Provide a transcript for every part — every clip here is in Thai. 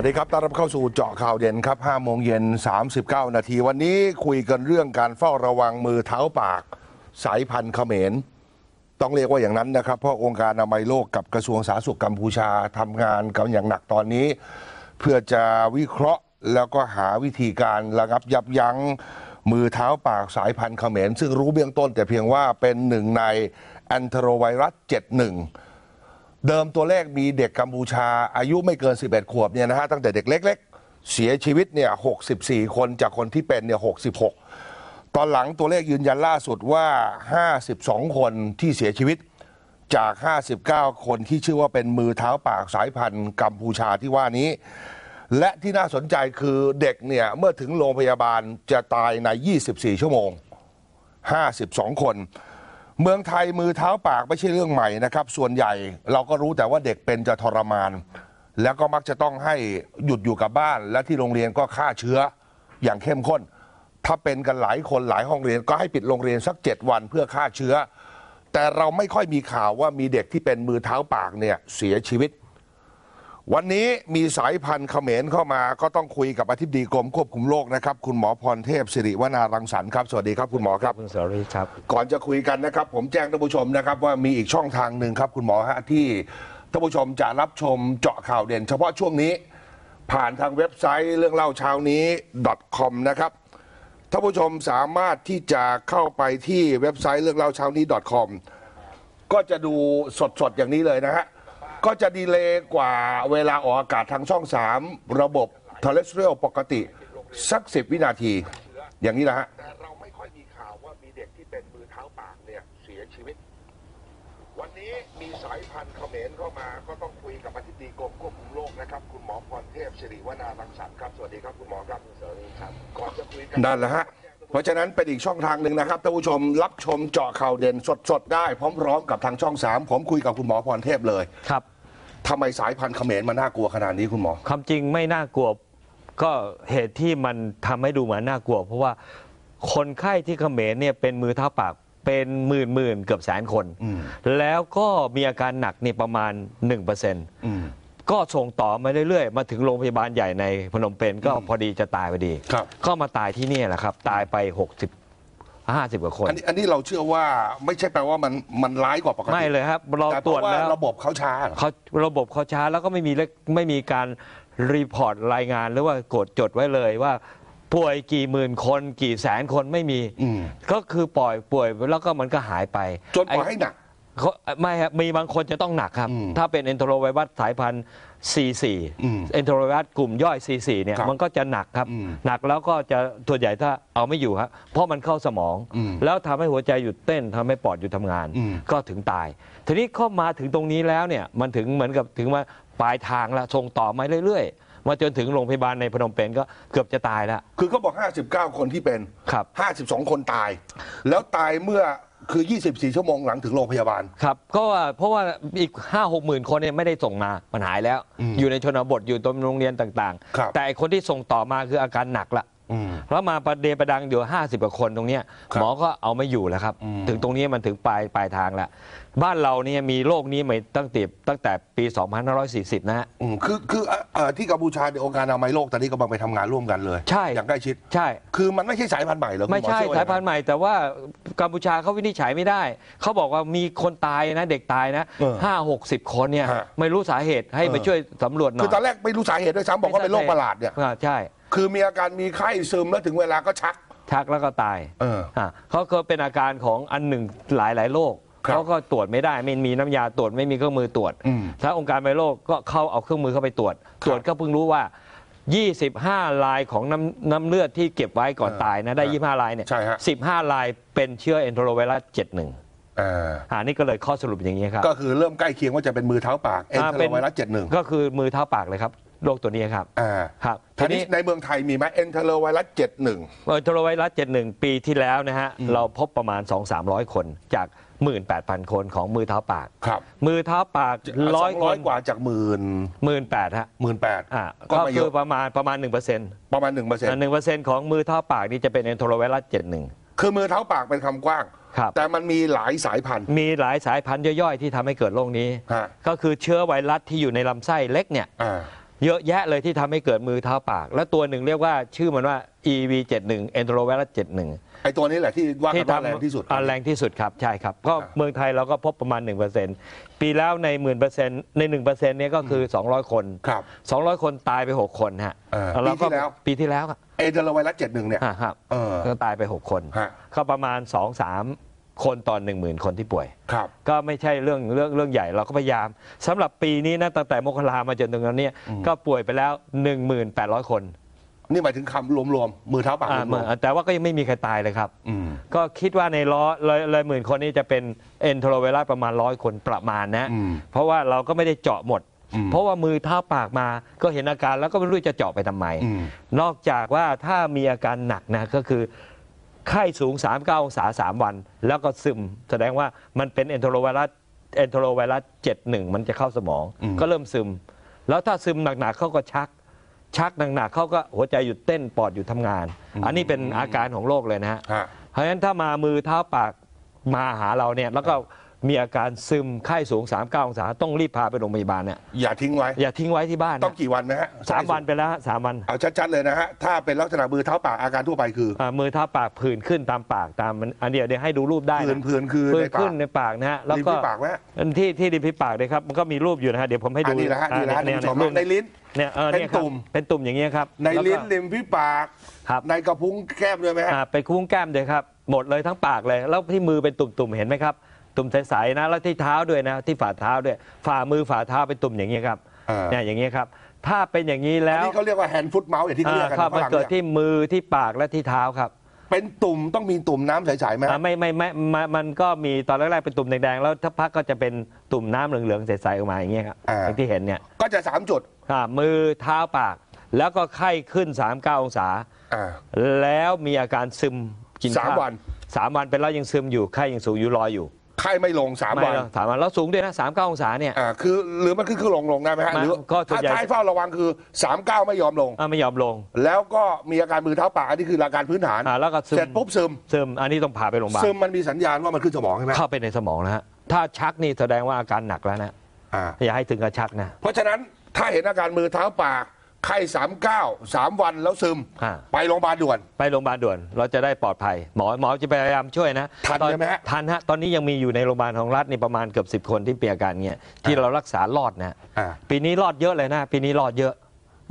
สวัสดีครับ ต้อนรับเข้าสู่เจาะข่าวเด่นครับ5โมงเย็น 39 นาที วันนี้คุยกันเรื่องการเฝ้าระวังมือเท้าปาก สายพันธุ์เขมร ต้องเรียกว่าอย่างนั้นนะครับ เพราะองค์การอนามัยโลกกับกระทรวงสาธารณสุขกัมพูชาทำงานกันอย่างหนักตอนนี้ เพื่อจะวิเคราะห์แล้วก็หาวิธีการระงับยับยั้งมือเท้าปากสายพันธุ์เขมร ซึ่งรู้เบื้องต้นแต่เพียงว่าเป็นหนึ่งในแอนโทรไวรัส 71 เดิมตัวเลขมีเด็กกัมพูชา อายุไม่เกิน 11 ขวบเนี่ยนะฮะตั้งแต่เด็กเล็ก ๆ เสียชีวิตเนี่ย64 คนจากคนที่เป็นเนี่ย66 ตอนหลังตัวเลขยืนยันล่าสุดว่า 52 คนที่เสียชีวิตจาก 59 คนที่ชื่อว่าเป็นมือเท้าปากสายพันธุ์กัมพูชาที่ว่านี้ และที่น่าสนใจคือเด็กเนี่ยเมื่อถึงโรงพยาบาลจะตายใน 24 ชั่วโมง 52 คน เมืองไทยมือเท้าปากไม่ใช่เรื่องใหม่นะครับ ส่วนใหญ่เราก็รู้แต่ว่าเด็กเป็นจะทรมาน แล้วก็มักจะต้องให้หยุดอยู่กับบ้าน และที่โรงเรียนก็ฆ่าเชื้ออย่างเข้มข้น ถ้าเป็นกันหลายคนหลายห้องเรียนก็ให้ปิดโรงเรียนสัก 7 วันเพื่อฆ่าเชื้อ แต่เราไม่ค่อยมีข่าวว่ามีเด็กที่เป็นมือเท้าปากเนี่ยเสียชีวิต วันนี้มีสายพันธุ์เขมรเข้ามาก็ต้องคุยกับอธิบดีกรมควบคุมโรคนะครับ คุณหมอพรเทพสิริวนารังสรรค์ครับ สวัสดีครับคุณหมอครับคุณสรยุทธ์ครับ ก่อนจะคุยกันนะครับ ผมแจ้งท่านผู้ชมนะครับ ว่ามีอีกช่องทางหนึ่งครับ คุณหมอฮะที่ท่านผู้ชมจะรับชมเจาะข่าวเด่น เฉพาะช่วงนี้ ผ่านทางเว็บไซต์เรื่องเล่าเช้านี้ .com นะครับท่านผู้ชมสามารถที่จะเข้าไปที่เว็บไซต์เรื่องเล่าเช้านี้ .com ก็จะดูสดๆอย่างนี้เลยนะฮะ ก็จะดีเลย์กว่าเวลาออกอากาศทางช่อง 3 ระบบ terrestrial ปกติ สัก10วินาที อย่างนี้นะฮะ แต่เราไม่ค่อยมีข่าวว่ามีเด็กที่เป็นมือเท้าปากเนี่ยเสียชีวิต วันนี้มีสายพันธุ์เขมรเข้ามาก็ต้องคุยกับอธิบดีกรมควบคุมโรคนะครับ คุณหมอพรเทพสิริวนารังสรรค์ครับ สวัสดีครับคุณหมอครับสวัสดีครับก่อนจะคุยกันนั่นแหละฮะ เพราะฉะนั้นเป็นอีกช่องทางหนึ่งนะครับท่านผู้ชมรับชมเจาะข่าวเด่นสดๆ ได้พร้อมๆกับทางช่อง 3 ผมคุยกับคุณหมอพรเทพเลย ครับ ทำไมสายพันธุ์เขมรมันน่ากลัวขนาดนี้คุณหมอ ความจริงไม่น่ากลัวก็เหตุที่มันทำให้ดูเหมือนน่ากลัว เพราะว่าคนไข้ที่เขมรเนี่ยเป็นมือเท้าปากเป็นหมื่นหมื่นๆเกือบแสนคน อืม แล้วก็มีอาการหนักเนี่ยประมาณ 1%อืม ก็ส่งต่อมาเรื่อยๆ มาถึงโรงพยาบาลใหญ่ในพนมเปญก็พอดีจะตายพอดี ครับ ก็มาตายที่นี่แหละครับ ตายไป 60 50กว่าคน อันนี้อันนี้เราเชื่อว่าไม่ใช่แปลว่ามันมันร้ายกว่าปกติไม่เลยครับเราแต่เพตรวจราะว่าแล้ว ระบบเขาช้าเหรอ เขาระบบเขาช้าแล้วก็ไม่มีเลขไม่มีการรีพอร์ตรายงานหรือว่ากดจดไว้เลยว่า ป่วยกี่หมื่นคนกี่แสนคนไม่มี อืม ก็คือปล่อยป่วยแล้วก็มันก็หายไปจนปล่อยให้หนัก เขาไม่ครับมีบางคนจะต้องหนักครับ อืมถ้าเป็นเอนโทรไวรัสสายพันธุ์ C4 อืมเอนโทรไวรัสกลุ่มย่อย C4 เนี่ยครับมันก็จะหนักครับอืมหนักแล้วก็จะส่วนใหญ่ถ้าเอาไม่อยู่ครับเพราะมันเข้าสมองอืมแล้วทำให้หัวใจหยุดเต้นทำให้ปอดหยุดทำงานอืมก็ถึงตาย ทีนี้เข้ามาถึงตรงนี้แล้วเนี่ยมันถึงเหมือนกับถึงว่าปลายทางละส่งต่อมาเรื่อยๆ มาจนถึงโรงพยาบาลในพนมเปญก็เกือบจะตายแล้วคือเขาบอก 59 คนที่เป็นครับ52 คนตาย แล้วตายเมื่อ คือ 24 ชั่วโมงหลังถึงโรงพยาบาล ครับก็ว่าเพราะว่าอีกห้าหกหมื่นคนเนี่ยไม่ได้ส่งมามันหายแล้วอืมอยู่ในชนบทอยู่ตรงโรงเรียนต่างครับ ๆ แต่ไอ้คนที่ส่งต่อมาคืออาการหนักละอืม แล้วมาประเดประดังอยู่ 50กว่าคนตรงเนี้ยครับหมอก็เอาไม่อยู่แล้วครับอืมถึงตรงนี้มันถึงปลายปลายทางแล้วบ้านเราเนี่ยมีโรคนี้มาตั้งแต่ตั้งแต่ปี 2540 นะฮะอืมคือคือเอ่อเอ่อที่กัมพูชาในยองค์การอนามัยโลกตอนนี้กำลังไปทำงานร่วมกันเลย ใช่อย่างใกล้ชิดใช่ คือมันไม่ใช่สายพันธุ์ใหม่เหรอคุณหอไม่ใช่เอว่สายพันธุ์ใหม่ แต่ว่ากัมพูชาเขาวินิจฉัยไม่ได้ เขาบอกว่ามีคนตายนะเด็กตายนะเออห้าหกสิบคนเนี่ยฮะไม่รู้สาเหตุให้ไปเออช่วยสำรวจหน่คืออยตอนแรกไม่รู้สาเหตุด้วยซ้ำบอกว่าเป็นโรคประหลาดเนี่ยอ่ใช่ คือมีอาการมีไข้ซึมแล้วถึงเวลาก็ชัก ชักแล้วก็ตายเอออะเขาก็เป็นอาการของอันหนึ่งหลายหลายๆโรคครับเขาก็ตรวจไม่ได้ไม่มีน้ำยาตรวจไม่มีเครื่องมือตรวจ อืมถ้าองค์การไวโรคก็เข้าเอาเครื่องมือเข้าไปตรวจครับตรวจก็เพิ่งรู้ว่า 25 ลายของน้ำน้ำเลือดที่เก็บไว้ก่อนเออตายนะได้เออ25 ลายเนี่ยใช่ฮะ 15 ลายเป็นเชื้อเอนโทรไวรัส71อ่าอ่านี่ก็เลยข้อสรุปอย่างนี้ครับก็คือเริ่มใกล้เคียงว่าจะเป็นมือเท้าปากเอ็นอ่าเทเป็อนร์ไวรัสเจ็ดหนึ่งก็คือมือเท้าปากเลยครับ โรคตัวนี้ครับอ่าครับทีนี้ในเมืองไทยมีไหมเอ็นเทอร์ไวรัสเจ็ดหนึ่งเอนโทรไวรัส71 ปีที่แล้วนะฮะเราพบประมาณ 2-300 คนจาก 18,000 คนของมือเท้าปาก ครับ มือเท้าปากร้ร้ออยยร้อยคนกว่าจากหมื่นหมื่นแปดฮะหมื่นแปดอ่าก็ก็ไม่เยคืออะประมาณประมาณ1%เปอร์เซ็นต์ประมาณหนึ่งเปอร์เซ็นต์หนึ่งเปอร์เซ็นต์ของมือเท้าปากนี่จะเป็นเอนโทรไวรัส71 คือมือเท้าปากเป็นคำกว้าง ครับ แต่มันมีหลายสายพันธุ์ มีหลายสายพันธุ์ย่อยๆ ที่ทำให้เกิดโรคนี้ ฮะก็คือเชื้อไวรัสที่อยู่ในลำไส้เล็กเนี่ยอ่า เยอะแยะเลยที่ทำให้เกิดมือเท้าปาก และตัวหนึ่งเรียกว่าชื่อมันว่า EV71 enterovirus 71 ไอ้ตัวนี้แหละที่ว่ากันที่ว่าทำแรงที่สุด อ่าแรงที่สุดครับ ใช่ครับ ก็อ่าเมืองไทยเราก็พบประมาณ 1%ปีแล้วในหมื่นเปอร์เซ็นต์ใน 1%เนี่ยก็คือ 200 คนครับ200 คนตายไป 6 คนฮะเออเราก็ปีที่แล้ว ปีที่แล้วอะเอเดโรไวรัสเจ็ดหนึ่งเนี่ย อ่าครับเออก็ตายไป 6 คน ฮะ ก็ประมาณ 2-3 คนต่อ1 0,000คนที่ป่วย ครับ ก็ไม่ใช่เรื่องเรื่องเรื่องใหญ่เราก็พยายามสำหรับปีนี้นะตั้งแต่มกรามาจนถึงตอนเนี้ยก็ป่วยไปแล้ว 1,800 คนนี่หมายถึงคำรวมๆมือเท้าปากอ่ารวมแต่ว่าก็ยังไม่มีใครตายเลยครับ ๆอืม ก็คิดว่าในร้อยเลยเลยหมื่นคนนี้จะเป็นเอนโทรไวรัสประมาณร้อยคนประมาณนะ อืมเพราะว่าเราก็ไม่ได้เจาะหมด อืมเพราะว่ามือเท้าปากมาก็เห็นอาการแล้วก็ไม่รู้จะเจาะไปทำไม อืมนอกจากว่าถ้ามีอาการหนักนะก็คือ ไข้สูง 39 องศา 3 วัน แล้วก็ซึม แสดงว่ามันเป็นเอนโทรไวรัสเอนโทรไวรัส71 มันจะเข้าสมองอืมก็เริ่มซึม แล้วถ้าซึมหนักๆเขาก็ชัก ชักหนักๆเขาก็หัวใจหยุดเต้นปอดหยุดทำงาน อันนี้เป็นอาการของโรคเลยนะฮะฮะเพราะฉะนั้นถ้ามามือเท้าปากมาหาเราเนี่ยแล้วก็ มีอาการซึมไข้สูง 39 องศาต้องรีบพาไปโรงพยาบาลเนี่ยอย่าทิ้งไว้ อย่าทิ้งไว้ที่บ้านต้องนะกี่วันนะฮะสามวันไปแล้วฮะสามวันเอาชัดๆเลยนะฮะ ถ้าเป็นลักษณะมือเท้าปากอาการทั่วไปคืออ่ามือเท้าปากผื่นขึ้นตามปากตามมันอันเดียวเดี๋ยวให้ดูรูปได้ผื่นนะผื่นคือผื่ในนปากขึ้นในปากนะฮะแล้วริมก็ฝีปากไหมฮะที่ที่ริมฝีปากเลยครับมันก็มีรูปอยู่นะฮะเดี๋ยวผมให้ดูอันนี้แหละฮะนี่แหละฮะอ่าท่านผู้ชมรูปในลิ้น เนี่ยเออเป็นยครับตุ่มเป็นตุ่มอย่างเงี้ยครับในแล้วก็ลิ้นริมฝีปาก ครับ ในกระพุ้งแก้มด้วยไหมฮะ อ่าไปคุ้งแก้มเลยครับ หมดเลยทั้งปากเลย แล้วที่มือเป็นตุ่มๆเห็นไหมครับ ตุ่มใสๆนะแล้วที่เท้าด้วยนะที่ฝ่าเท้าด้วย ฝ่ามือฝ่าเท้าเป็นตุ่มอย่างนี้ยครับอ่า เนี่ยอย่างนี้ยครับ ถ้าเป็นอย่างนี้อันแล้วนี้เขาเรียกว่าแฮนด์ฟุตเมาส์อย่างที่เขาเรียกกันครับฝมันรั่งเกิดเนี่ยที่มือที่ปากและที่เท้าครับเป็นตุ่มต้องมีตุ่มน้ำใสๆไหมอ่าไม่ไม่ไม่ไม่มันก็มีตอนแรกๆเป็นตุ่มแดงๆแล้วถ้าพักก็จะเป็นตุ่มน้ำเหลืองๆใสๆออกมาอย่างเงี้ยครับอย่างที่เห็นเนี่ย ก็จะสามจุดอ่ามือเท้าปาก แล้วก็ไข้ขึ้น 39 องศา อ่า แล้วมีอาการซึมกินสามข้าววัน สามวันเป็นแล้วยังซึมอยู่ไข้ยังสูงอยู่ลอยอยู่ ไข้ไม่ลงสามไม่วันหรอกสามวันแล้วสูงด้วยนะสามเก้าองศาเนี่ยอ่าคือหรือมันขึ้นขึ้นลงลงได้ไหมฮะมาหรือก็ส่วนถ้าใหญ่ท้ายเฝ้าระวังคือสามเก้าไม่ยอมลงอะไม่ยอมลง แล้วก็มีอาการมือเท้าปากอันนี้คืออาการพื้นฐานอ่าแล้วก็ซึมเสร็จปุ๊บซึมซึมอันนี้ต้องพาไปโรงพยาบาลซึมมันมีสัญญาณว่ามันขึ้นสมองใช่ไหมเข้าไปในสมองนะฮะถ้าชักนี่แสดงว่าอาการหนักแล้วนะอ่าอย่าให้ถึงกับชักนะเพราะฉะนั้นถ้าเห็นอาการมือเท้าปาก ไข้สามเก้าสามวันแล้วซึมอ่าไปโรงพยาบาลด่วน ไปโรงพยาบาลด่วนเราจะได้ปลอดภัย หมอหมอจะพยายามช่วยนะทันตอใช่ไหมฮะ ทันฮะ ตอนนี้ยังมีอยู่ในโรงพยาบาลของรัฐนี่ประมาณเกือบสิบคนที่มีอาการเงี้ยที่เรารักษารอดนะอ่าปีนี้รอดเยอะเลยนะ ปีนี้รอดเยอะ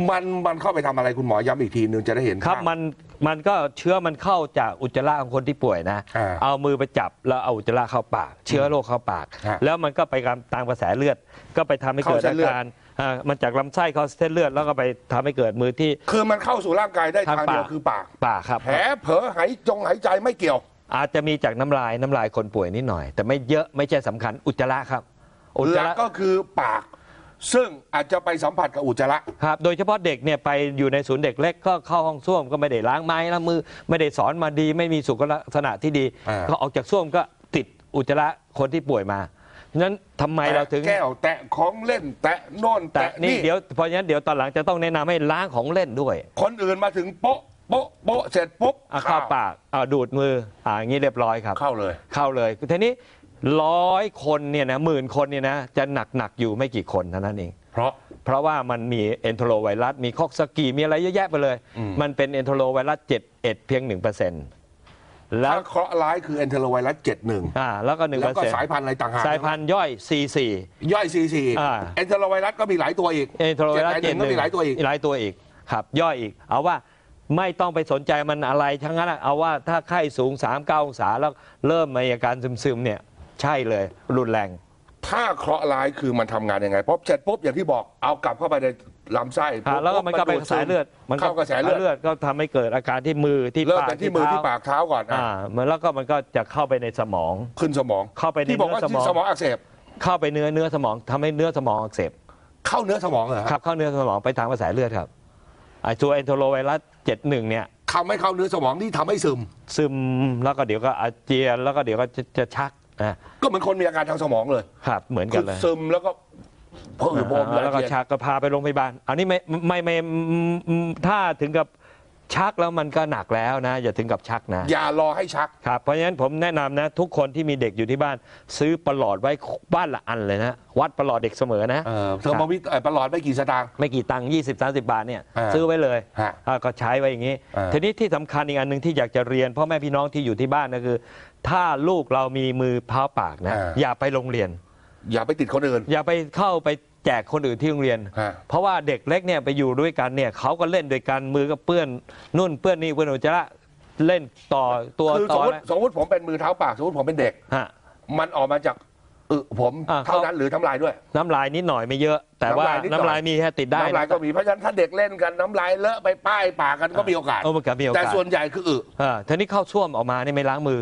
มันมันเข้าไปทำอะไรคุณหมอย้ำอีกทีนึงจะได้เห็นครับภาพ มันมันก็เชื้อมันเข้าจากอุจจาระของคนที่ป่วยนะ อ่าเอามือไปจับแล้วเอาอุจจาระเข้าปาก เชื้อโรคเข้าปาก ฮะแล้วมันก็ไปตามกระแสเลือด ก็ไปทำให้เกิดเข้าเส้อานเลือด การ อ่ามันจากลำไส้เข้าเส้นเลือดแล้วก็ไปทำให้เกิดมือที่ คือมันเข้าสู่ร่างกายได้ทางทางเดียวปากคือปาก ปากครับ แผลเผลอหายจงหายใจไม่เกี่ยว อาจจะมีจากน้ำลายน้ำลายคนป่วยนิดหน่อย แต่ไม่เยอะไม่ใช่สำคัญอุจจาระครับ อุจหจาลักระก็คือปาก ซึ่งอาจจะไปสัมผัสกับอุจจาระ ครับ โดยเฉพาะเด็กเนี่ยไปอยู่ในศูนย์เด็กเล็กก็เข้าห้องส้วมก็ไม่ได้ล้างไม้ล้างมือ ไม่ได้สอนมาดี ไม่มีสุขลักษณะที่ดีอ่าก็ออกจากส้วมก็ติดอุจจาระคนที่ป่วยมา ฉะนั้นทำไมเราถึงแตะแก้วแตะของเล่น แตะโน่นแต่แตะนี่นี่เดี๋ยวเพราะฉะนั้นเดี๋ยวตอนหลังจะต้องแนะนำให้ล้างของเล่นด้วยคนอื่นมาถึงโป๊ะโป๊ะโป๊ะเสร็จปุ๊บเอาเข้าปากเอาดูดมืออ่าอย่างนี้เรียบร้อยครับ เข้าเลย เข้าเลยทีนี้ร้อยคนเนี่ยนะหมื่นคนเนี่ยนะจะหนักหนักๆอยู่ไม่กี่คนเท่านั้นเอง เพราะ เพราะว่ามันมีเอนโทรไวรัสมีคอกสกีมีอะไรเยอะแยะไปเลยอืมมันเป็นเอนโทรไวรัส7เอ็ดเพียง 1% แล้วถ้าเคราะห์ร้ายคือเอนเทโรไวรัส71อ่าแล้วก็แล้วก็สาย1%พันธุ์อะไรต่างหากสายพันธุ์ย่อย C4 ย่อย C4 อ่าเอนเทโรไวรัสก็มีหลายตัวอีกเอนโทรไวรัสเจ็ดหนึ่งก็มีหลายตัวอีก หลายตัวอีกครับ ย่อยอีก เอาว่าไม่ต้องไปสนใจมันอะไรทั้งนั้นอะเอาว่าถ้าไข้สูง3 9องศาแล้วเริ่มมีอาการซึมๆเนี่ยใช่เลยรุนแรง ถ้าเคราะห์ร้ายคือมันทำงานยังไงพบเสร็จปุ๊บอย่างที่บอกเอากลับเข้าไปใน ลำไส้อ่าแล้วก็มันก็ไปกระแสเลือดมันเข้ากระแสเลือดก็ทำให้เกิดอาการที่มือที่เริ่มปากเป็นที่มือที่ปากเท้าก่อนอะอ่ามันแล้วก็มันก็จะเข้าไปในสมอง ขึ้นสมองเข้าไปในที่บอกว่าเนื้อสมอง ที่สมองอักเสบเข้าไปเนื้อเนื้อสมองทำให้เนื้อสมองอักเสบเข้าเนื้อสมองเหรอครับเข้าเนื้อสมองไปทางกระแสเลือดครับไอ้ตัวเอนโทรไวรัส71เนี่ย ทำให้เข้าเนื้อสมองนี่ทำให้ซึม ซึมแล้วก็เดี๋ยวก็อาเจียนแล้วก็เดี๋ยวก็จะจะชักนะก็เหมือนคนมีอาการทางสมองเลย ครับเหมือนคืกันอเลย ซึมแล้วก็ เพิ่มบวมอ่าแล้วก็อาเจียนชักก็พาไปโรงพยาบาล อันนี้ไม่ไม่ไม่ไม่ถ้าถึงกับชักแล้วมันก็หนักแล้วนะ อย่าถึงกับชักนะ อย่ารอให้ชัก ครับเพราะฉะนั้นผมแนะนำนะ ทุกคนที่มีเด็กอยู่ที่บ้าน ซื้อประหลอดไว้บ้านละอันเลยนะ วัดประหลอดเด็กเสมอนะเออเทอร์โมมิเตอร์ประหลอดไม่กี่สตางค์ ไม่กี่ตังค์20 30 บาทเนี่ยอ่าซื้อไว้เลยฮะอ่าก็ใช้ไว้อย่างนี้ อ่า ทีนี้ที่สำคัญอีกอันหนึ่งที่อยากจะเรียนพ่อแม่พี่น้องที่อยู่ที่บ้านก็คือ ถ้าลูกเรามีมือเท้าปากนะ อ่า อย่าไปโรงเรียน อย่าไปติดคนอื่น อย่าไปเข้าไป แจกคนอื่นที่โรงเรียน ฮะ เพราะว่าเด็กเล็กเนี่ยไปอยู่ด้วยกันเนี่ยเขาก็เล่นด้วยกันมือก็เปื้อนนุ่นเปื้อนนี่เปื้อนอุจจาระเล่นต่อตัวคือสต่มอมติแล้วสมมติผมเป็นมือเท้าปากสมมติผมเป็นเด็ก ฮะ มันออกมาจากอึผมอ่า เท่านั้นหรือทำลายด้วย น้ำลายนิดหน่อยไม่เยอะ แต่ว่าน้ำลายนิดหน่อย น้ำลายมีแค่ติดได้น้ำลายก็มีเพราะฉะนั้นถ้าเด็กเล่นกันน้ำลายเลอะไปป้ายปากกันก็มีโอกาสโอ้มันก็มีโอแต่กาสส่วนใหญ่คืออึอ่าทีนี้เข้าช่วมออกมานี่ไม่ล้างมือ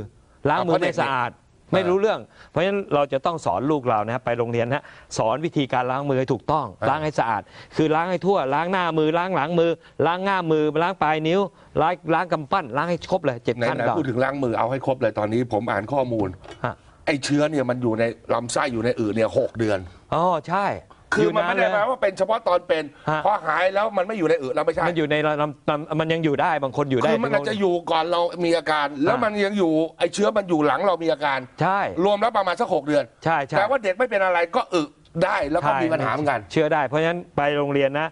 ล้างมือเพราะเด็ไม่ก สะอาดเนี่ย ไม่รู้เรื่อง เพราะฉะนั้นเราจะต้องสอนลูกเรานะไปโรงเรียนนะสอนวิธีการล้างมือให้ถูกต้อง ล้างให้สะอาด คือล้างให้ทั่ว ล้างหน้ามือ ล้างหลังมือ ล้างง่ามมือ ล้างปลายนิ้ว ล้างล้างกำปั้น ล้างให้ครบเลยเจ็ดไหนขั้นไหนก่อนพูดถึงล้างมือเอาให้ครบเลยตอนนี้ผมอ่านข้อมูล ฮะ ไอ้เชื้อเนี่ยมันอยู่ในลำไส้อยู่ในอึเนี่ยหกเดือน อ๋อใช่ คือมันยู่าไม่ได้หมายเลยว่าเป็นเฉพาะตอนเป็นฮะ พอหายแล้วมันไม่อยู่ในอึแล้วไม่ใช่มันอยู่ในลำลำมันยังอยู่ได้บางคนอยู่ได้คือมันอาจจะอยู่ก่อนเรามีอาการ แล้วมันยังอยู่ไอ้เชื้อมันอยู่หลังเรามีอาการ ใช่รวมแล้วประมาณสักหกเดือนใช่ใช่แต่ว่าเด็กไม่เป็นอะไรก็อึได้แล้วก็ใช่มีปัญหาเหมือนกัน เชื่อได้ เพราะฉะนั้นไปโรงเรียนนะ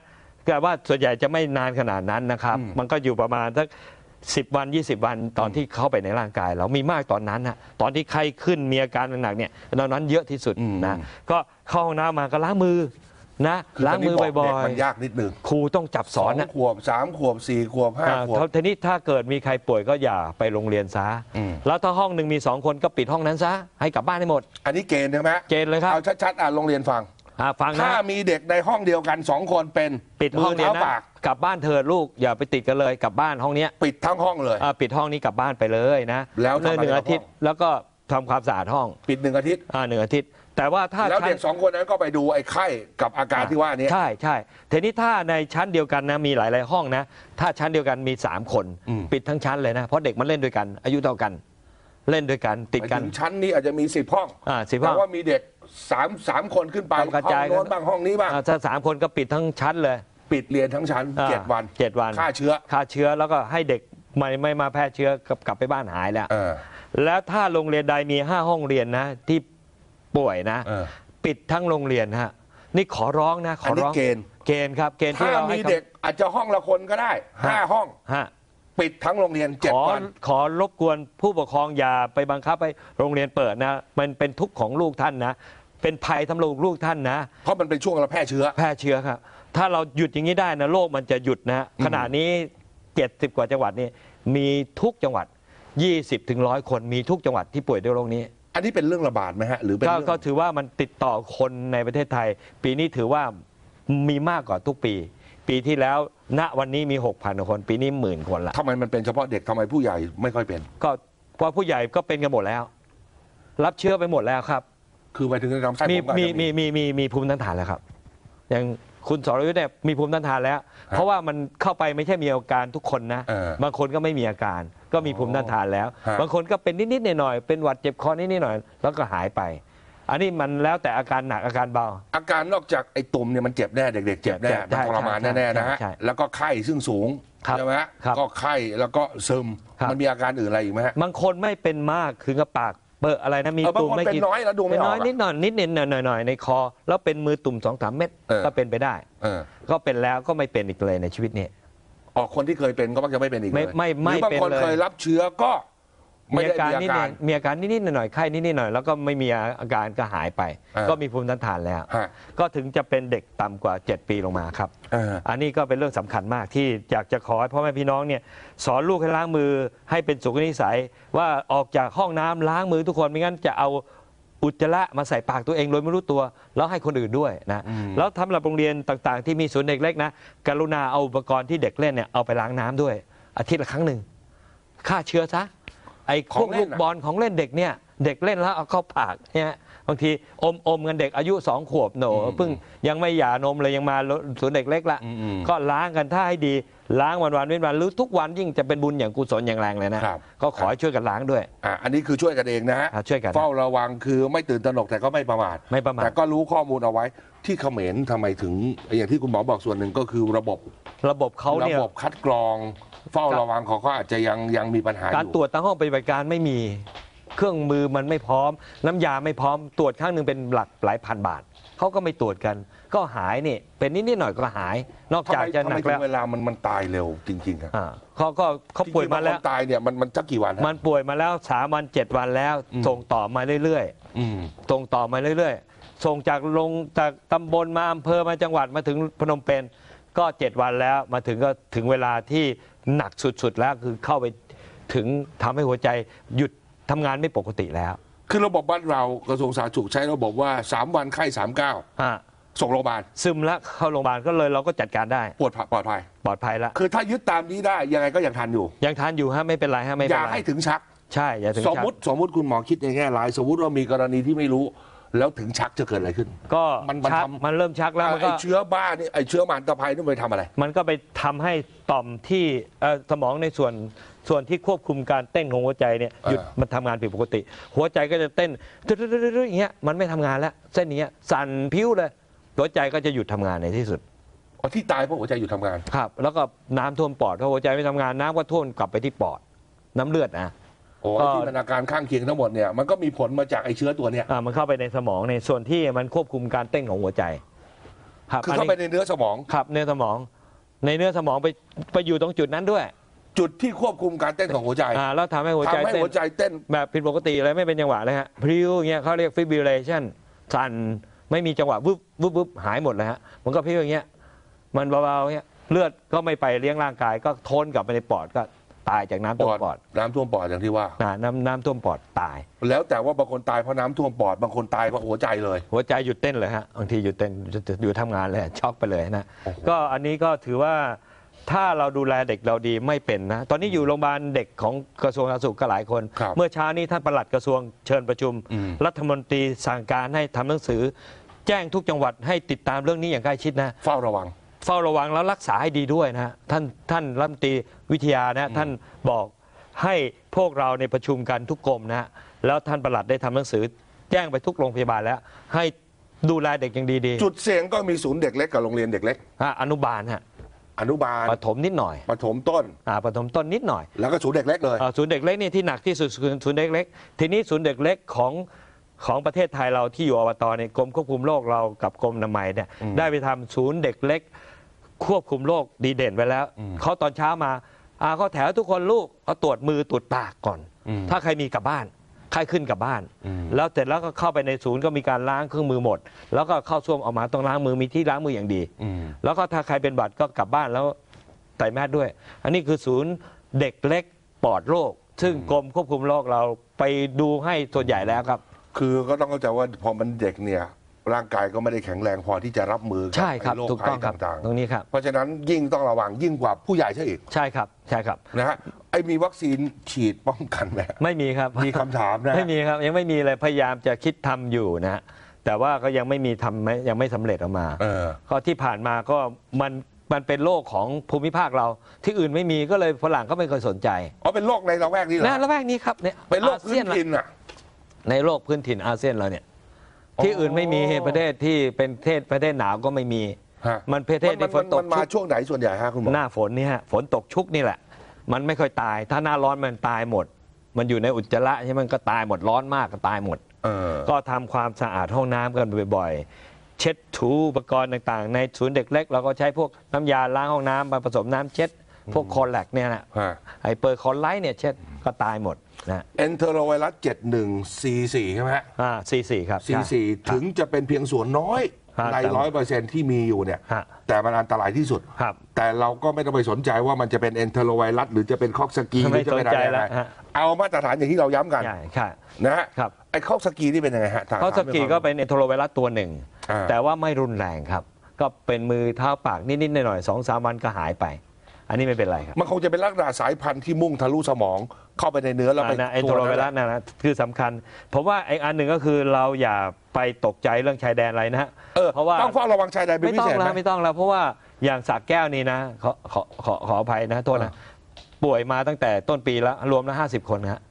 แต่ว่าส่วนใหญ่จะไม่นานขนาดนั้นนะครับอืมมันก็อยู่ประมาณสัก สิบวัน 20 วันตอนที่เข้าไปในร่างกาย เรามีมากตอนนั้นนะตอนที่ไข้ขึ้นมีอาการหนักๆเนี่ยตอนนั้นเยอะที่สุดนะก็เข้าห้องน้ำมาก็ล้างมือนะคือล้างมือตนนี้บบ่กอเด็กยมันยากนิดนึงๆครูต้องจับสอนสนะงขวบสามขวบสี่ขวบห้าอ่าขวบทีนี้ถ้าเกิดมีใครป่วยก็อย่าไปโรงเรียนซะอืมแล้วถ้าห้องหนึ่งมีสองคนก็ปิดห้องนั้นซะให้กลับบ้านให้หมด อันนี้เกณฑ์ใช่ไหมเกณฑ์เลยครับเอาชัดๆอ่านโรงเรียนฟัง อ่าฟังนะ ถ้ามีเด็กในห้องเดียวกันสองคนเป็นปิดมืห้องเรียนเท้านะปากกลับบ้านเถิดลูกอย่าไปติดกันเลยกลับบ้านห้องเนี้ยปิดทั้งห้องเลย อ่าปิดห้องนี้กลับบ้านไปเลยนะแล้วทำอะไรหนึ่งกับอาทิตย์ห้อง แล้วก็ทำความสะอาดห้องปิดหนึ่งอาทิตย์ อ่าหนึ่งอาทิตย์ แต่ว่าถ้าแล้วชั้นเด็กสองคนนั้นก็ไปดูไอ้ไข้กับอาการที่ว่านี้ ใช่ใช่ทีนี้ถ้าในชั้นเดียวกันนะมีหลาย ๆ ห้องนะ ถ้าชั้นเดียวกันมี3คน อืม ปิดทั้งชั้นเลยนะเพราะเด็กมันเล่นด้วยกัน อายุเท่ากัน เล่นด้วยกันติดไปกัน ถึงชั้นนี้อาจจะมีสิบห้องอ่าสิบห้แต่องว่ามีเด็ก สามสามคนขึ้นไปต้องกระห้อจางยโน้นกันบ้างห้องนี้บ้างอ่าถ้าสามคนก็ปิดทั้งชั้นเลยปิดเรียนทั้งชั้นอ่าเจ็ดวันเจ็ดวันฆ่าเชื้อฆ่าเชื้อแล้วก็ให้เด็กไม่ไม่มาแพร่เชื้อกลับกลับไปบ้านหายแล้ว เออ แล้วถ้าโรงเรียนใดมีห้าห้องเรียนนะที่ป่วยนะ เออปิดทั้งโรงเรียนฮะนี่ขอร้องนะขอัอนนี้ร้องเกณฑ์ เกณฑ์ครับ เกณฑ์ที่ถ้าเราให้มีเด็กอาจจะห้องละคนก็ได้ห้าห้อง ฮะ ปิดทั้งโรงเรียนเจ็ดขอวัน ขอรบกวนผู้ปกครองอย่าไปบังคับให้โรงเรียนเปิดนะ มันเป็นทุกข์ของลูกท่านนะ เป็นภัยทำลูกลูกท่านนะ เพราะมันเป็นช่วงเราแพร่เชื้อ แพร่เชื้อครับ ถ้าเราหยุดอย่างนี้ได้นะโลกมันจะหยุดนะ ขณะนี้ 70 กว่าจังหวัดนี่มีทุกจังหวัด 20 ถึงร้อยคนมีทุกจังหวัดที่ป่วยด้วยโรคนี้อันนี้เป็นเรื่องระบาดไหมฮะ หรือเป็นก็เรื่องก็ถือว่ามันติดต่อคนในประเทศไทย ปีนี้ถือว่ามีมากกว่าทุกปี ปีที่แล้ว ณวันนี้มี 6,000 คน ปีนี้หมื่นคนละทำไมมันเป็นเฉพาะเด็กทำไมผู้ใหญ่ไม่ค่อยเป็น ก็เพราะผู้ใหญ่ก็เป็นกันหมดแล้ว รับเชื้อไปหมดแล้วครับ คือไปถึงกำไส้มีผมก็อาจมีจะมีมีมีมีภูมิต้านทานแล้วครับ อย่างคุณสรยุทธ์เนี่ยมีภูมิต้านทานแล้ว เพราะว่ามันเข้าไปไม่ใช่มีอาการทุกคนนะ เออบางคนก็ไม่มีอาการ ก็มีภูมิต้านทานแล้ว ฮะ บางคนก็เป็นนิดๆหน่อยๆเป็นหวัดเจ็บคอนิดๆหน่อยๆแล้วก็หายไป อันนี้มันแล้วแต่อาการหนักอาการเบา อาการนอกจากไอ้ตุ่มเนี่ยมันเจ็บแน่เด็กๆเจ็บแน่เจ็บมันทรมานใช่แน่ๆนะฮะใช่ใช่แล้วก็ไข้ซึ่งสูงครับใช่ไหมฮะครับก็ไข้แล้วก็ซึมครับ มันมีอาการอื่นอะไรอีกไหมฮะ บางคนไม่เป็นมากคือกับปากเปิดอะไรนะมีเออบางตุ่มคนไม่เป็นกี่น้อยแล้วดูไม่เป็นออกน้อยอะนิดหน่อยนิดนิดหน่อยหน่อยๆในคอ แล้วเป็นมือตุ่มสองสามเม็ดเออ ก็เป็นไปได้ เออก็เป็นแล้วก็ไม่เป็นอีกเลยในชีวิตนี้ ออกคนที่เคยเป็นก็มักจะไม่เป็นอีกเลไม่ยไม่ไม่หรือบางคนเป็นเลย เคยรับเชื้อก็ไม่มีได้อาการมีอานิดกานึรงมีอาการนิดๆหน่อยๆไข้นิดๆหน่อยๆแล้วก็ไม่มีอาการก็หายไปเออก็มีภูมิต้านทานแล้ว ฮะก็ถึงจะเป็นเด็กต่ำกว่า 7 ปีลงมาครับเอออันนี้ก็เป็นเรื่องสำคัญมากที่อยากจะขอให้พ่อแม่พี่น้องเนี่ยสอนลูกให้ล้างมือให้เป็นสุขนิสัย ว่าออกจากห้องน้ำล้างมือทุกคนไม่งั้นจะเอาอุจจาระมาใส่ปากตัวเองโดยไม่รู้ตัว แล้วให้คนอื่นด้วยนะแล้วทำหรับโรงเรียนต่างๆ ที่มีศูนย์เด็กเล็กนะกรุณาเอาอุปกรณ์ที่เด็กเล่นเนี่ยเอาไปล้างน้ำด้วย อาทิตย์ละครั้งหนึ่งฆ่าเชื้อซะ ไอ้พขอวงกเล่ลูนกน่ะบอลของเล่นเด็กเนี่ย เด็กเล่นแล้วเอาเข้าปากเนี่ยบางทีอมอมกันเด็กอายุสองขวบโหนเพิ่งยังไม่หย่านมเลยยังมาศูนย์เด็กเล็กละอืมก็ล้างกันถ้าให้ดีล้างวันวันๆเว้นวันหรือทุกวันยิ่งจะเป็นบุญอย่างกุศลอย่างแรงเลยนะครับก็ขอให้ช่วยกันล้างด้วยอะอันนี้คือช่วยกันเองนะฮะอะช่วยกันเฝ้าระวังคือไม่ตื่นตระหนกแต่ก็ไม่ประมาทไม่ประมาทแต่ก็รู้ข้อมูลเอาไว้ที่เขมรทำไมถึง อย่างที่คุณหมอบอกส่วนหนึ่งก็คือระบบ ระบบเขาระเนี่ยบบคัดกรอง เฝ้าระวังเขาก็อาจจะยังยังมีปัญหาอการยู่ ตรวจตั้งห้องปฏิบัติการไม่มี เครื่องมือมันไม่พร้อม น้ำยาไม่พร้อม ตรวจครั้งหนึ่งเป็นหลักหลายพันบาทเขาก็ไม่ตรวจกัน ก็หายนี่เป็นนิดๆหน่อยๆก็หาย นอกทำจากไมจะทำหนัไมกถึแล้วงเวลามันมันตายเร็วจริงๆครับอ่าเขาก็เขาป่วยมาแล้วตายเนี่ยมันมันสักกี่วันฮะ มันป่วยมาแล้วสามวันเจ็ดวันแล้วอืม ส่งต่อมาเรื่อยอืม ๆส่งต่อมาเรื่อยๆส่งจากลงจากตำบลมาอำเภอมาจังหวัดมาถึงพนมเปญก็เจ็ดวันแล้วมาถึงก็ถึงเวลาที่ หนักสุดๆแล้วคือเข้าไปถึงทำให้หัวใจหยุดทำงานไม่ปกติแล้วคือระบบบ้านเรากระทรวงสาธารณสุขใช้ระบบว่า 3 วันไข้3 9อะส่งโรงพยาบาลซึมแล้วเข้าโรงพยาบาลก็เลยเราก็จัดการได้ ปวดปลอดภัย ปลอดภัยแล้วคือถ้ายึดตามนี้ได้ยังไงก็ยังทันอยู่ ยังทานอยู่ฮะไม่เป็นไรฮะไม่อเป็นย่าไรให้ถึงชัก ใช่อย่าถึงสมมติสมมติคุณหมอคิดในแง่ร้าย สมมติว่ามีกรณีที่ไม่รู้ แล้วถึงชักจะเกิดอะไรขึ้น ก็มันมันชักทำ มันเริ่มชักแล้วมันไอ้ก็เชื้อบ้านี่ไอ้เชื้อมหันตภัยนี่มันไปทำอะไร มันก็ไปทำให้ต่อมที่เอ่อสมองในส่วนส่วนที่ควบคุมการเต้นของหัวใจเนี่ยหยุดอ่ามั มันทำงานผิดปกติ หัวใจก็จะเต้นตึ๊ดๆๆๆอย่างเงี้ยมันไม่ทำงานแล้ว เส้นนี้ยสั่นพิ้วเลยหัวใจก็จะหยุดทำงานในที่สุดอ๋อที่ตายเพราะหัวใจหยุดทำงาน ครับ แล้วก็น้ำท่วมปอดเพราะหัวใจไม่ทำงานน้ำก็ท่วมกลับไปที่ปอดน้ำเลือดนะ โอ้ก็ที่มันอาการข้างเคียงทั้งหมดเนี่ยมันก็มีผลมาจากไอ้เชื้อตัวเนี้ยอ่ามันเข้าไปในสมองในส่วนที่มันควบคุมการเต้นของหัวใจครับคือเข้าไปนนี้ในเนื้อสมอง ครับเนื้อสมอง ในเนื้อสมองไปไปอยู่ตรงจุดนั้นด้วยจุดที่ควบคุมการเต้นของหัวใจอ่าแล้วทำให้หัวใจทำให้เต้น หัวใจเต้น แบบผิดปกติเลยไม่เป็นจังหวะเลยฮะพริ้วอย่างเงี้ยเขาเรียก fibrillation สั่นไม่มีจังหวะวึบวึบวึบหายหมดเลยฮะมันก็พริ้วอย่างเงี้ยมันเบาๆเงี้ยเลือดก็ไม่ไปเลี้ยงร่างกายก็โทนกลับไปในปอดก็ ตายจากน้ำท่วมปอดน้ำท่วมปอดอย่างที่ว่านะน้ำน้ำท่วมปอดตาย แล้วแต่ว่าบางคนตายเพราะน้ำท่วมปอดบางคนตายเพราะหัวใจเลย หัวใจหยุดเต้นเลยฮะบางทีหยุดเต้นหยุดหยุดทำงานเลยช็อกไปเลยนะโอ้โห ก็อันนี้ก็ถือว่าถ้าเราดูแลเด็กเราดีไม่เป็นนะ ตอนนี้อยู่โรงพยาบาลเด็กของกระทรวงสาธารณสุขก็หลายคน ครับเมื่อเช้านี้ท่านปลัดกระทรวงเชิญประชุม อืม รัฐมนตรีสั่งการให้ทำหนังสือ แจ้งทุกจังหวัดให้ติดตามเรื่องนี้อย่างใกล้ชิดนะ เฝ้าระวัง เฝ้าระวังแล้วรักษาให้ดีด้วยนะฮะท่านท่านรัฐมนตรีวิทยานะท่านบอกให้พวกเราในยประชุมกันทุกกรมนะฮะแล้วท่านปลัดได้ทำหนังสือแจ้งไปทุกโรงพยาบาลแล้ว ให้ดูแลเด็กอย่างดีจุดเสี่ยงก็มีศูนย์เด็กเล็กกับโรงเรียนเด็กเล็กๆอะอนุบาลฮะอนุบาลปฐมนิดหน่อยประถมต้น อ่าปฐมต้นนิดหน่อย แล้วก็ศูนย์เด็กเล็กเลย อ่าศูนย์เด็กเล็กนี่ที่หนักที่สุดคือศูนย์เด็กเล็ก ทีนี้ศูนย์เด็กเล็กของ ของประเทศไทยเราที่อยู่อบตเนี่ยกรมควบคุมโรคเรากับกรมอนามัยเนี่ยอืมได้ไปทำศูนย์เด็กเล็ก ควบคุมโรคดีเด่นไปแล้วอืมเขาตอนเช้ามาอ่าเขาแถวทุกคนลูกเขาตรวจมือตรวจปากก่อนอืมถ้าใครมีกลับบ้านใครขึ้นกลับบ้านอืมแล้วเสร็จแล้วก็เข้าไปในศูนย์ก็มีการล้างเครื่องมือหมด แล้วก็เข้าซ่วมออกมาต้องล้างมือมีที่ล้างมืออย่างดีอืมแล้วก็ถ้าใครเป็นบัตรก็กลับบ้านแล้วใส่แมสด้วย อันนี้คือศูนย์เด็กเล็กปลอดโรคซึ่งกรมควบคุมโรคเราไปดูให้ส่วนใหญ่แล้วครับ คือก็ต้องเข้าใจว่าพอมันเด็กเนี่ย ร่างกายก็ไม่ได้แข็งแรงพอที่จะรับมือกัใช่ครับไอ้โรคถูกภัต้องยครับต่างตรงนี้ครับ ๆ เพราะฉะนั้นยิ่งต้องระวังยิ่งกว่าผู้ใหญ่ใช่อีกใช่ครับใช่ครับ นะฮะไอ้มีวัคซีนฉีดป้องกันไหม ไม่มีครับมีคำถามนะ ไม่มีครับยังไม่มีเลยพยายามจะคิดทำอยู่นะฮะแต่ว่าก็ยังไม่มีทำไม่ยังไม่สำเร็จออกมา เออ ก็ที่ผ่านมาก็มันมันเป็นโรคของภูมิภาคเรา ที่อื่นไม่มีก็เลยฝรั่งก็ไม่เคยสนใจอ๋อเป็นโรคในละแวกนี้เหรอ นะละแวกนี้ครับเนี่ยเป็นโรคอาพื้เซียนนละถิ่นอะ ในโลกพื้นถิ่นอาเซียนเราเนี่ยอ๋อที่อื่นไม่มีประเทศที่เป็นประเทศประเทศหนาวก็ไม่มี ฮะมันประเทศมัที่ฝนตกมันมาชุกช่วงไหนส่วนใหญ่ฮะคุณหมอหน้าฝนนี่ฮะฝนตกชุกนี่แหละ มันไม่ค่อยตาย ถ้าหน้าร้อนมันตายหมด มันอยู่ในอุจจาระใช่ไหมมันก็ตายหมดร้อนมากก็ตายหมด เออ ก็ทำความสะอาดห้องน้ำกันบ่อยๆ เช็ดถูอุปกรณ์ต่างๆ ในศูนย์เด็กเล็กเราก็ใช้พวกน้ำยาล้างห้องน้ำมาผสมน้ำเช็ด พวกคอลแลกเนี่ยนะฮะ ไอเปอร์คอลไลท์เนี่ยเช็ดก็ตายหมดนะเอนเทอโรไวรัส71 C4 ใช่ไหมฮะอ่าซีสี่ครับใช่ C4 ถึงจะเป็นเพียงส่วนน้อยฮะในแต่ร้อยเปอร์เซ็นที่มีอยู่เนี่ย ฮะแต่มันอันตรายที่สุด ครับแต่เราก็ไม่ต้องไปสนใจว่ามันจะเป็นเอนเทอโรไวรัสหรือจะเป็นคอกสกีหไม่รือจะเป็นอะไรสนใจแล้วยังไงฮะ เอามาตรฐานอย่างที่เราย้ำกัน ใช่ค่ะ นะฮะครับ ไอ้คอกสกีนี่เป็นยังไงฮะทงเขาสกีถามก็เป็นเอโทโรไวรัสตัวหนึ่ง อ่าแต่ว่าไม่รุนแรงครับ ก็เป็นมือเท้าปากนิดๆหน่อยๆสองสามวันก็หายไป อันนี้ไม่เป็นไรครับมันคงจะเป็นลักษณะสายพันธุ์ที่มุ่งทะลุสมองเข้าไปในเนื้อแล้วไปอ่านะเอโทโรไวรัสนะนะคือสำคัญ ผมว่าอีกอันหนึ่งก็คือเราอย่าไปตกใจเรื่องชายแดนอะไรนะฮะเออเพราะว่า ต้องเฝ้าระวังชายแดนเป็นไม่พิต้องเศษแล้วไหม ไม่ต้องแล้วเพราะว่าอย่างสากแก้วนี่นะขอขอขอขออภัยนะโทษนะป่วยมาตั้งแต่ต้นปีแล้วรวมแล้วห้าสิบคนฮะ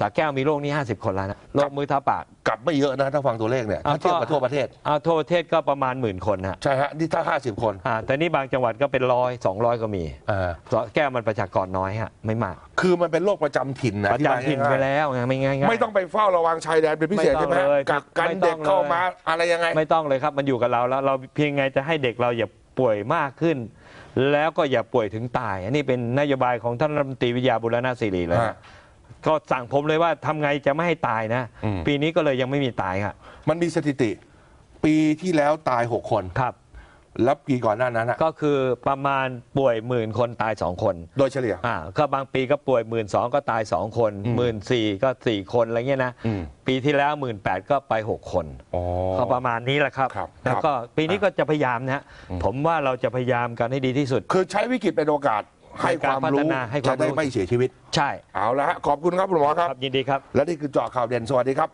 สาแก้วมีโรคนี้ 50 คนแล้วนะโรคมือเท้าปากกลับไม่เยอะนะถ้าฟังตัวเลขเนี่ยอะถ้าเทียบก็กับทั่วประเทศเอาทั่วประเทศก็ประมาณหมื่นคนฮะใช่ฮะนี่ถ้า 50 คนอ่าแต่นี่บางจังหวัดก็เป็นร้อยสองร้อยก็มีอ่าสาแก้วมันประชากรน้อยฮะไม่มาก คือมันเป็นโรคประจำถิ่นนะประจำถิ่นไปที่ว่าง่ายแล้วไงไม่ง่ายๆไม่ต้องไปเฝ้าระวังชายแดนเป็นพิเศษไม่ต้ใช่องไหมฮะเลยกักกันไม่ต้องเด็กเข้าเลยมาอะไรยังไง ไม่ต้องเลยครับมันอยู่กับเราแล้วเราเพียงไงจะให้เด็กเราอย่าป่วยมากขึ้นแล้วก็อย่าป่วยถึงตาย อันนี้เป็นนโยบายของท่านรัฐมนตรีวิทยาบุรณศิริเลยฮะ ก็สั่งผมเลยว่าทำไงจะไม่ให้ตายนะ อืม ปีนี้ก็เลยยังไม่มีตายครับมันมีสถิติ ปีที่แล้วตาย6คนครับ แล้วปีก่อนหน้านั้นอะก็คือประมาณป่วยหมื่นคนตายสองคน โดยเฉลี่ย อ่าก็บางปีก็ป่วยหมื่นสองก็ตายสองคนอืมหมื่นสี่ก็สี่คนอะไรเงี้ยนะอืม ปีที่แล้วหมื่นแปดก็ไปหกคนอ๋อ ก็ประมาณนี้แหละครับครับแล้วก็ปีนี้ก็จะพยายามนะฮะผมว่าเราจะพยายามกันให้ดีที่สุด คือใช้วิกฤตเป็นโอกาส ให้ความรู้ในการพัฒนาให้ความจะได้รู้ไม่เสียชีวิต ใช่เอาละฮะขอบคุณครับคุณหมอครับครับยินดีครับ และนี่คือเจาะข่าวเด่นสวัสดีครับ